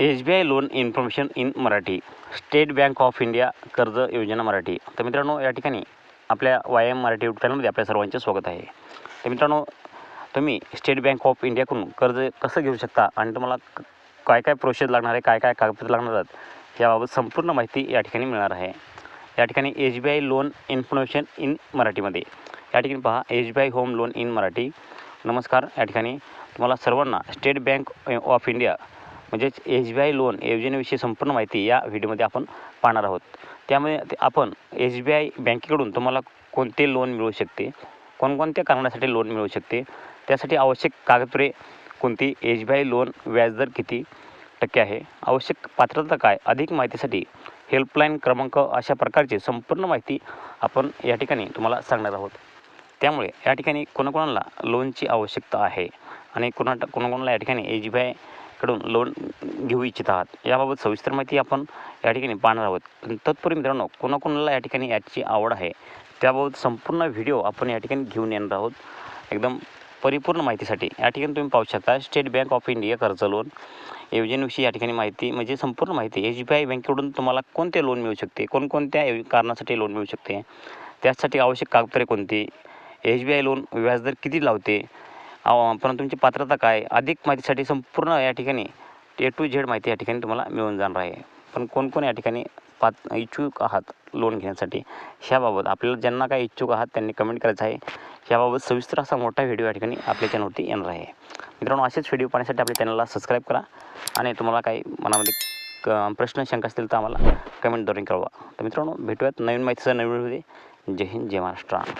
S B I loan information in Marathi. State bank of India कर्ज योजना मराठी. तर मित्रांनो या ठिकाणी आपल्या वाय एम मराठी यूट्यूब चॅनलमध्ये आपल्या सर्वांचे स्वागत आहे. तर मित्रांनो तुम्ही स्टेट बँक ऑफ इंडियाकडून कर्ज कसं घेऊ शकता आणि तुम्हाला काय काय प्रोसेस लागणार आहे काय काय कागदपत्र लागणार आहेत याबाबत संपूर्ण माहिती या ठिकाणी मिळणार आहे. या ठिकाणी S B I loan information in मराठीमध्ये. या ठिकाणी पहा S B I home loan in Marathi. नमस्कार या ठिकाणी तुम्हाला सर्वांना स्टेट बँक ऑफ इंडिया म्हणजेच एस बी आय लोन योजनेविषयी संपूर्ण माहिती या व्हिडिओमध्ये आपण पाहणार आहोत. त्यामुळे ते आपण एस बी आय बँकेकडून तुम्हाला कोणते लोन मिळू शकते कोणकोणत्या कारणासाठी लोन मिळू शकते त्यासाठी आवश्यक कागदपत्रे कोणती एस बी आय लोन व्याजदर किती टक्के आहे आवश्यक पात्रता काय अधिक माहितीसाठी हेल्पलाईन क्रमांक अशा प्रकारची संपूर्ण माहिती आपण या ठिकाणी तुम्हाला सांगणार आहोत. त्यामुळे या ठिकाणी कोणाकोणाला लोनची आवश्यकता आहे आणि कोणा कोणाकोणाला या ठिकाणी एच बी आय कडून लोन घेऊ इच्छित आहात. याबाबत सविस्तर माहिती आपण या ठिकाणी पाहणार आहोत. तत्पूर्वी मित्रांनो कोणाकोणाला या ठिकाणी याची आवड आहे त्याबाबत संपूर्ण व्हिडिओ आपण या ठिकाणी घेऊन येणार आहोत. एकदम परिपूर्ण माहितीसाठी. या ठिकाणी तुम्ही पाहू शकता स्टेट बँक ऑफ इंडिया कर्ज लोन योजनेविषयी या ठिकाणी माहिती म्हणजे संपूर्ण माहिती. एच बी आय बँकेकडून तुम्हाला कोणते लोन मिळू शकते? कोणकोणत्या कारणासाठी लोन मिळू शकते? त्यासाठी आवश्यक कागदपत्रे कोणती? एच बी आय लोन व्याजदर किती लावते? पण तुमची पात्रता काय? अधिक माहितीसाठी संपूर्ण या ठिकाणी ए टू झेड माहिती या ठिकाणी तुम्हाला मिळून जाणार आहे. पण कोणकोण या ठिकाणी पात इच्छुक आहात लोन घेण्यासाठी? ह्याबाबत आपल्याला ज्यांना काय इच्छुक आहात त्यांनी कमेंट करायचं आहे. ह्याबाबत सविस्तर असा मोठा व्हिडिओ या ठिकाणी आपल्या चॅनलवरती येणार आहे. मित्रांनो असेच व्हिडिओ पाहण्यासाठी आपल्या चॅनलला सबस्क्राईब करा आणि तुम्हाला काही मनामध्ये क प्रश्न शंका असतील तर आम्हाला कमेंटद्वारे कळवा. तर मित्रांनो भेटूयात नवीन माहितीचं नवीन व्हिडिओ जय हिंद जय महाराष्ट्र.